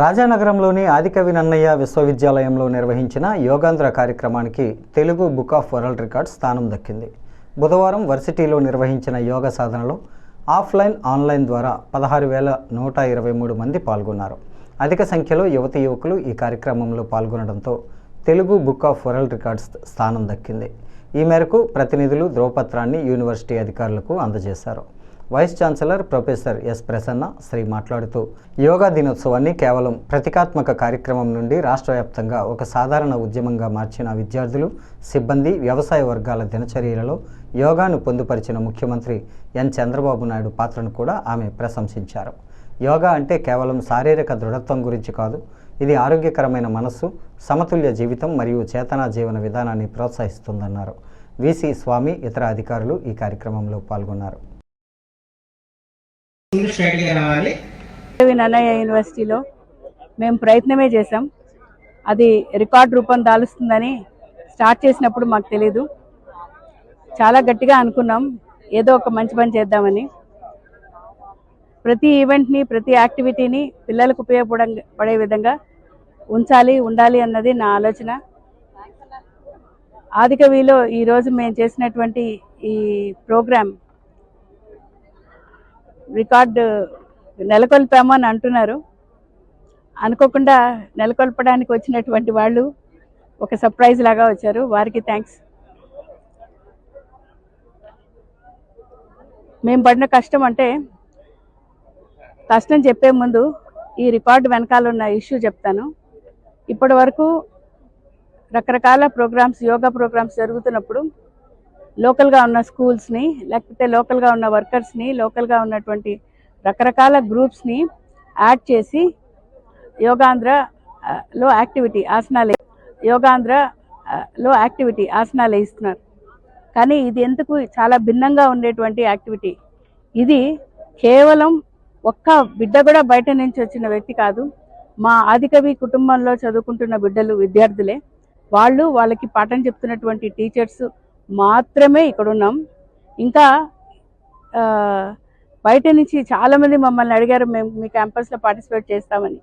రాజానగరంలోని ఆదికవి నన్నయ్య విశ్వవిద్యాలయంలో నిర్వహించిన యోగాంధ్ర కార్యక్రమానికి Telugu book of world record స్థానం దక్కింది. బుధవారం వర్సిటీలో నిర్వహించిన యోగ సాధనలో ఆఫ్లైన్ ఆన్లైన్ ద్వారా పదహారు వేల నూట ఇరవై మూడు మంది పాల్గొన్నారు. అధిక సంఖ్యలో యువతి యువకులు ఈ కార్యక్రమంలో పాల్గొనడంతో Telugu book of world records స్థానం దక్కింది. ఈ మేరకు ప్రతినిధులు ధ్రువపత్రాన్ని యూనివర్సిటీ అధికారులకు అందజేశారు. Vice chancellor professor S Prasanna Sri మాట్లాడుతూ యోగా దినోత్సవాన్ని కేవలం ప్రతికాత్మక కార్యక్రమం నుండి రాష్ట్ర వ్యాప్తంగా ఒక సాధారణ ఉద్యమంగా మార్చిన విద్యార్థులు సిబ్బంది వ్యవసాయ వర్గాల దినచర్యలలో యోగాను పొందుపరిచిన ముఖ్యమంత్రి ఎన్ చంద్రబాబు నాయుడు పాత్రను కూడా ఆమె ప్రశంసించారు. యోగా అంటే కేవలం శారీరక దృఢత్వం గురించి కాదు ఇది ఆరోగ్యకరమైన మనస్సు సమతుల్య జీవితం మరియు చేతనా జీవన విధానాన్ని ప్రోత్సహిస్తుందన్నారు. విసి స్వామి ఇతర అధికారులు ఈ కార్యక్రమంలో పాల్గొన్నారు. నన్నయ్య యూనివర్సిటీలో మేము ప్రయత్నమే చేసాం అది రికార్డ్ రూపం దాలుస్తుందని స్టార్ట్ చేసినప్పుడు మాకు తెలీదు. చాలా గట్టిగా అనుకున్నాం. ఏదో ఒక మంచి పని చేద్దామని. ప్రతి ఈవెంట్ని ప్రతి యాక్టివిటీని పిల్లలకు ఉపయోగపడ పడే విధంగా ఉంచాలి ఉండాలి అన్నది నా ఆలోచన. ఆదికవిలో ఈరోజు మేము చేసినటువంటి ఈ ప్రోగ్రామ్ రికార్డు నెలకొల్పాము అని అంటున్నారు. అనుకోకుండా నెలకొల్పడానికి వచ్చినటువంటి వాళ్ళు ఒక సర్ప్రైజ్ లాగా వచ్చారు. వారికి థ్యాంక్స్ మేము పడిన కష్టం అంటే కష్టం చెప్పే ముందు ఈ రికార్డు వెనకాల ఉన్న ఇష్యూ చెప్తాను. ఇప్పటి వరకు రకరకాల ప్రోగ్రామ్స్ యోగా ప్రోగ్రామ్స్ జరుగుతున్నప్పుడు లోకల్గా ఉన్న స్కూల్స్ని లేకపోతే లోకల్గా ఉన్న వర్కర్స్ని లోకల్గా ఉన్నటువంటి రకరకాల గ్రూప్స్ని యాడ్ చేసి యోగాంధ్ర లో యాక్టివిటీ ఆసనాలు యోగాంధ్ర లో యాక్టివిటీ ఆసనాలు వేయిస్తున్నారు కానీ ఇది ఎందుకు చాలా భిన్నంగా ఉండేటువంటి యాక్టివిటీ? ఇది కేవలం ఒక్క బిడ్డ కూడా బయట నుంచి వచ్చిన వ్యక్తి కాదు. మా ఆదికవి కుటుంబంలో చదువుకుంటున్న బిడ్డలు విద్యార్థులే. వాళ్ళు వాళ్ళకి పాఠం చెప్తున్నటువంటి టీచర్స్ మాత్రమే ఇక్కడ ఉన్నాం ఇంకా ఆ, బయట నుంచి చాలా మంది మమ్మల్ని అడిగారు మేము మీ క్యాంపస్లో పార్టిసిపేట్ చేస్తామని.